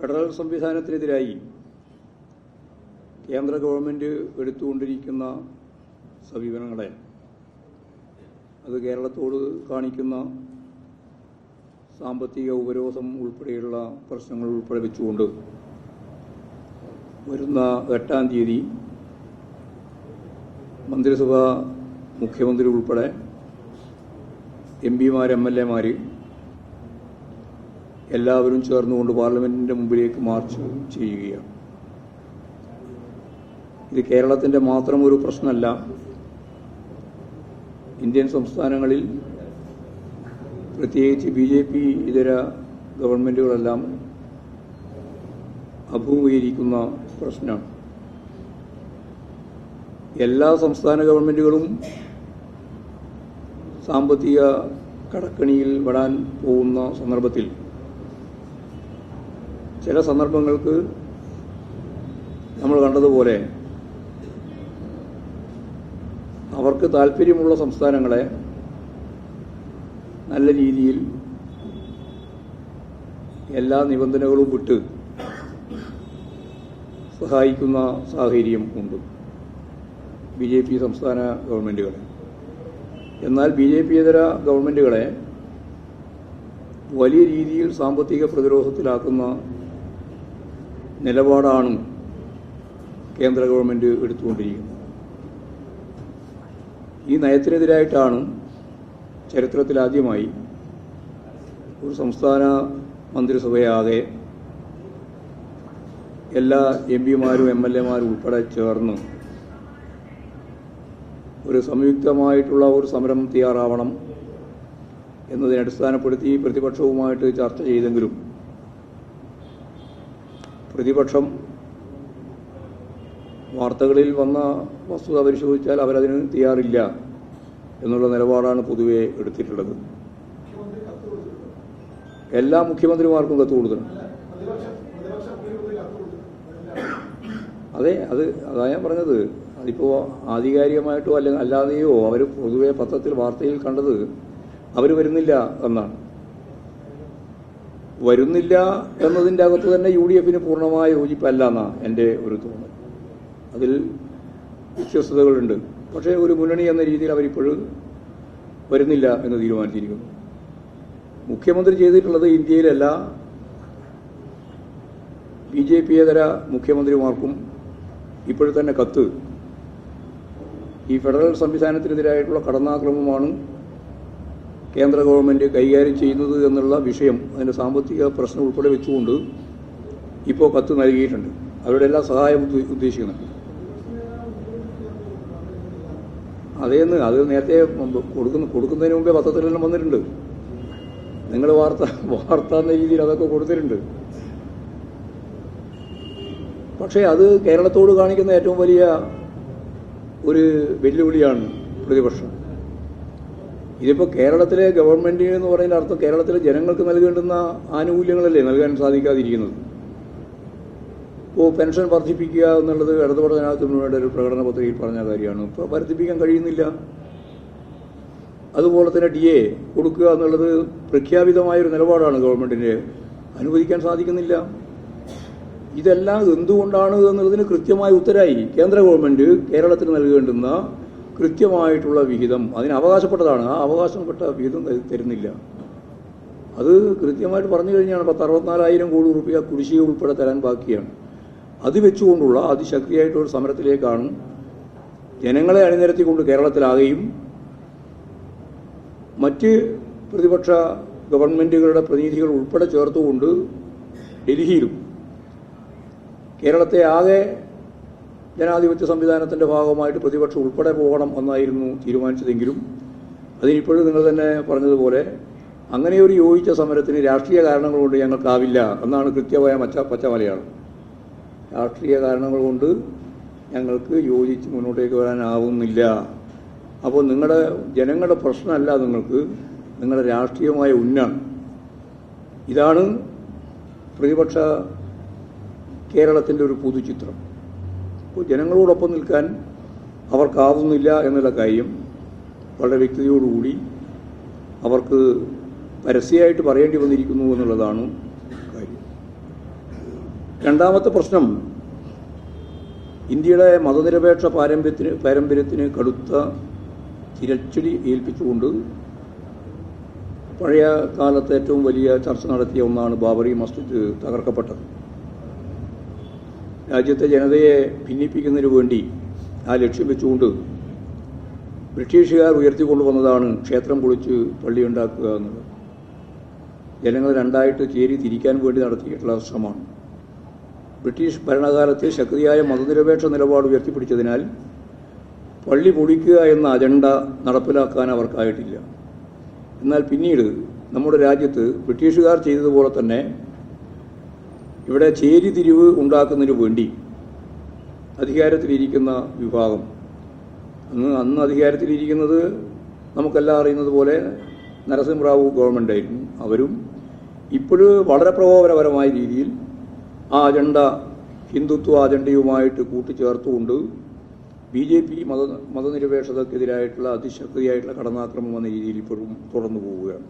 Federal സംവിധാനത്തിനെതിരായി കേന്ദ്ര government എടുത്തുകൊണ്ടിരിക്കുന്ന സമീപനങ്ങളെ അത് കേരളത്തോട് കാണിക്കുന്ന സാമ്പത്തിക ഉപരോധം ഉൾപ്പെടെയുള്ള പ്രശ്നങ്ങൾ ഉൾപ്പെടെ വെച്ചുകൊണ്ട് വരുന്ന എട്ടാം തീയതി മന്ത്രിസഭ മുഖ്യമന്ത്രി ഉൾപ്പെടെ എം പിമാർ എം എൽ എമാർ എല്ലാവരും ചേർന്നുകൊണ്ട് പാർലമെന്റിന്റെ മുമ്പിലേക്ക് മാർച്ച് ചെയ്യുകയാണ്. ഇത് കേരളത്തിന്റെ മാത്രം ഒരു പ്രശ്നമല്ല. ഇന്ത്യൻ സംസ്ഥാനങ്ങളിൽ പ്രത്യേകിച്ച് ബി ജെ പി ഇതര ഗവൺമെന്റുകളെല്ലാം അഭിമുഖീകരിക്കുന്ന പ്രശ്നമാണ്. എല്ലാ സംസ്ഥാന ഗവൺമെന്റുകളും സാമ്പത്തിക കടക്കണിയിൽ വിടാൻ പോകുന്ന സന്ദർഭത്തിൽ ചില സന്ദർഭങ്ങൾക്ക് നമ്മൾ കണ്ടതുപോലെ അവർക്ക് താല്പര്യമുള്ള സംസ്ഥാനങ്ങളെ നല്ല രീതിയിൽ എല്ലാ നിബന്ധനകളും വിട്ട് സഹായിക്കുന്ന സാഹചര്യം ഉണ്ട്. ബി ജെ പി സംസ്ഥാന ഗവൺമെന്റുകളെ എന്നാൽ ബി ജെ പി ഇതര ഗവൺമെന്റുകളെ വലിയ രീതിയിൽ സാമ്പത്തിക പ്രതിരോധത്തിലാക്കുന്ന നിലപാടാണ് കേന്ദ്ര ഗവൺമെന്റ് എടുത്തുകൊണ്ടിരിക്കുന്നത്. ഈ നയത്തിനെതിരായിട്ടാണ് ചരിത്രത്തിലാദ്യമായി ഒരു സംസ്ഥാന മന്ത്രിസഭയാകെ എല്ലാ എം പിമാരും എം എൽ എമാരും ഉൾപ്പെടെ ചേർന്ന് ഒരു സംയുക്തമായിട്ടുള്ള ഒരു സമരം തയ്യാറാവണം എന്നതിനെ അടിസ്ഥാനപ്പെടുത്തി പ്രതിപക്ഷവുമായിട്ട് ചർച്ച ചെയ്തെങ്കിലും പ്രതിപക്ഷം വാർത്തകളിൽ വന്ന വസ്തുത പരിശോധിച്ചാൽ അവരതിന് തയ്യാറില്ല എന്നുള്ള നിലപാടാണ് പൊതുവെ എടുത്തിട്ടുള്ളത്. എല്ലാ മുഖ്യമന്ത്രിമാർക്കും കത്ത് കൊടുത്തിട്ടുണ്ട് അതെ അത് അതാ ഞാൻ പറഞ്ഞത്. അതിപ്പോൾ ആധികാരികമായിട്ടോ അല്ലെങ്കിൽ അല്ലാതെയോ അവർ പൊതുവെ പത്രത്തിൽ വാർത്തയിൽ കണ്ടത് അവർ വരുന്നില്ല എന്നാണ്. വരുന്നില്ല എന്നതിന്റെ അകത്ത് തന്നെ യു ഡി എഫിന് പൂർണമായ യോജിപ്പല്ല എന്നാണ് എന്റെ ഒരു തോന്നൽ. അതിൽ വ്യത്യസ്തതകളുണ്ട് പക്ഷേ ഒരു മുന്നണി എന്ന രീതിയിൽ അവരിപ്പോഴും വരുന്നില്ല എന്ന് തീരുമാനിച്ചിരിക്കുന്നു. മുഖ്യമന്ത്രി ചെയ്തിട്ടുള്ളത് ഇന്ത്യയിലല്ല. ബി ജെ പിയേതര മുഖ്യമന്ത്രിമാർക്കും ഇപ്പോഴത്തന്നെ കത്ത്. ഈ ഫെഡറൽ സംവിധാനത്തിനെതിരായിട്ടുള്ള കടന്നാക്രമമാണ് കേന്ദ്ര ഗവൺമെന്റ് കൈകാര്യം ചെയ്യുന്നത് എന്നുള്ള വിഷയം അതിന്റെ സാമ്പത്തിക പ്രശ്നം ഉൾപ്പെടെ വെച്ചുകൊണ്ട് ഇപ്പോൾ കത്ത് നൽകിയിട്ടുണ്ട്. അവരുടെ എല്ലാ സഹായം ഉദ്ദേശിക്കുന്നു ഉദ്ദേശിക്കുന്നുണ്ട്. അതേന്ന് അത് നേരത്തെ കൊടുക്കുന്ന കൊടുക്കുന്നതിന് മുമ്പേ പത്രത്തിലെല്ലാം വന്നിട്ടുണ്ട്. നിങ്ങൾ വാർത്ത വാർത്ത എന്ന രീതിയിൽ അതൊക്കെ കൊടുത്തിട്ടുണ്ട്. പക്ഷേ അത് കേരളത്തോട് കാണിക്കുന്ന ഏറ്റവും വലിയ ഒരു വെല്ലുവിളിയാണ് പ്രതിപക്ഷം. ഇതിപ്പോൾ കേരളത്തിലെ ഗവൺമെന്റ് എന്ന് പറയുന്ന അർത്ഥം കേരളത്തിലെ ജനങ്ങൾക്ക് നൽകേണ്ടുന്ന ആനുകൂല്യങ്ങളല്ലേ നൽകാൻ സാധിക്കാതിരിക്കുന്നത്? ഇപ്പോൾ പെൻഷൻ വർദ്ധിപ്പിക്കുക എന്നുള്ളത് ഇടതുപക്ഷ ജനാധിപത്യത്തിനുവേണ്ട ഒരു പ്രകടന പത്രികയിൽ പറഞ്ഞ കാര്യമാണ്. ഇപ്പോൾ വർദ്ധിപ്പിക്കാൻ കഴിയുന്നില്ല. അതുപോലെ തന്നെ ഡി എ കൊടുക്കുക എന്നുള്ളത് പ്രഖ്യാപിതമായൊരു നിലപാടാണ് ഗവൺമെന്റിന്റെ അനുവദിക്കാൻ സാധിക്കുന്നില്ല. ഇതെല്ലാം എന്തുകൊണ്ടാണ് എന്നുള്ളതിന് കൃത്യമായ ഉത്തരായി കേന്ദ്ര ഗവൺമെന്റ് കേരളത്തിന് നൽകേണ്ടുന്ന കൃത്യമായിട്ടുള്ള വിഹിതം അതിന് അവകാശപ്പെട്ടതാണ്. ആ അവകാശപ്പെട്ട വിഹിതം തരുന്നില്ല. അത് കൃത്യമായിട്ട് പറഞ്ഞു കഴിഞ്ഞാണ് പത്ത് അറുപത്തിനാലായിരം കോടി റുപ്യ കുടിശ്ശിക ഉൾപ്പെടെ തരാൻ ബാക്കിയാണ്. അത് വെച്ചുകൊണ്ടുള്ള അതിശക്തിയായിട്ടുള്ള സമരത്തിലേക്കാണ് ജനങ്ങളെ അണിനിരത്തിക്കൊണ്ട് കേരളത്തിലാകെയും മറ്റ് പ്രതിപക്ഷ ഗവൺമെന്റുകളുടെ പ്രതിനിധികൾ ഉൾപ്പെടെ ചേർത്തുകൊണ്ട് ഡൽഹിയിലും കേരളത്തെ ആകെ ജനാധിപത്യ സംവിധാനത്തിന്റെ ഭാഗമായിട്ട് പ്രതിപക്ഷം ഉൾപ്പെടെ പോകണം എന്നായിരുന്നു തീരുമാനിച്ചതെങ്കിലും അതിനിപ്പോഴും നിങ്ങൾ തന്നെ പറഞ്ഞതുപോലെ അങ്ങനെ ഒരു യോജിച്ച സമരത്തിന് രാഷ്ട്രീയ കാരണങ്ങൾ കൊണ്ട് ഞങ്ങൾക്കാവില്ല എന്നാണ് കൃത്യമായ മച്ച പച്ച മലയാളം രാഷ്ട്രീയ കാരണങ്ങൾ കൊണ്ട് ഞങ്ങൾക്ക് യോജിച്ച് മുന്നോട്ടേക്ക് വരാനാവുന്നില്ല. അപ്പോൾ നിങ്ങളുടെ ജനങ്ങളുടെ പ്രശ്നമല്ല നിങ്ങൾക്ക് നിങ്ങളുടെ രാഷ്ട്രീയമായ ഉന്നാണ് ഇതാണ് പ്രതിപക്ഷ കേരളത്തിന്റെ ഒരു പൊതുചിത്രം. ജനങ്ങളോടൊപ്പം നിൽക്കാൻ അവർക്കാവുന്നില്ല എന്നുള്ള കാര്യം വളരെ വ്യക്തതയോടുകൂടി അവർക്ക് പരസ്യമായിട്ട് പറയേണ്ടി വന്നിരിക്കുന്നു എന്നുള്ളതാണ് കാര്യം. രണ്ടാമത്തെ പ്രശ്നം ഇന്ത്യയുടെ മതനിരപേക്ഷ പാരമ്പര്യത്തിന് പാരമ്പര്യത്തിന് കടുത്ത തിരച്ചടി ഏൽപ്പിച്ചുകൊണ്ട് പഴയ കാലത്ത് ഏറ്റവും വലിയ ചർച്ച നടത്തിയ ഒന്നാണ് ബാബറി മസ്ജിദ് തകർക്കപ്പെട്ടത്. രാജ്യത്തെ ജനതയെ ഭിന്നിപ്പിക്കുന്നതിന് വേണ്ടി ആ ലക്ഷ്യം വെച്ചുകൊണ്ട് ബ്രിട്ടീഷുകാർ ഉയർത്തിക്കൊണ്ടുവന്നതാണ് ക്ഷേത്രം പൊളിച്ച് പള്ളിയുണ്ടാക്കുക എന്നുള്ളത്. ജനങ്ങൾ രണ്ടായിട്ട് ചേരി തിരിക്കാൻ വേണ്ടി നടത്തിയിട്ടുള്ള ശ്രമമാണ്. ബ്രിട്ടീഷ് ഭരണകാലത്ത് ശക്തിയായ മതനിരപേക്ഷ നിലപാട് ഉയർത്തിപ്പിടിച്ചതിനാൽ പള്ളി പൊളിക്കുക എന്ന അജണ്ട നടപ്പിലാക്കാൻ അവർക്കായിട്ടില്ല. എന്നാൽ പിന്നീട് നമ്മുടെ രാജ്യത്ത് ബ്രിട്ടീഷുകാർ ചെയ്തതുപോലെ തന്നെ ഇവിടെ ചേരിതിരിവ് ഉണ്ടാക്കുന്നതിന് വേണ്ടി. അധികാരത്തിലിരിക്കുന്ന വിഭാഗം. അന്ന് അന്ന് അധികാരത്തിലിരിക്കുന്നത് നമുക്കെല്ലാം അറിയുന്നത് പോലെ നരസിംഹറാവു ഗവൺമെന്റ് ആയിരുന്നു. അവരും ഇപ്പോഴും വളരെ പ്രകോപനപരമായ രീതിയിൽ ആ അജണ്ട ഹിന്ദുത്വ അജണ്ടയുമായിട്ട് കൂട്ടിച്ചേർത്തുകൊണ്ട് ബി ജെ പി മത മതനിരപേക്ഷതക്കെതിരായിട്ടുള്ള അതിശക്തിയായിട്ടുള്ള കടന്നാക്രമം എന്ന രീതിയിൽ ഇപ്പോഴും തുടർന്നു പോവുകയാണ്.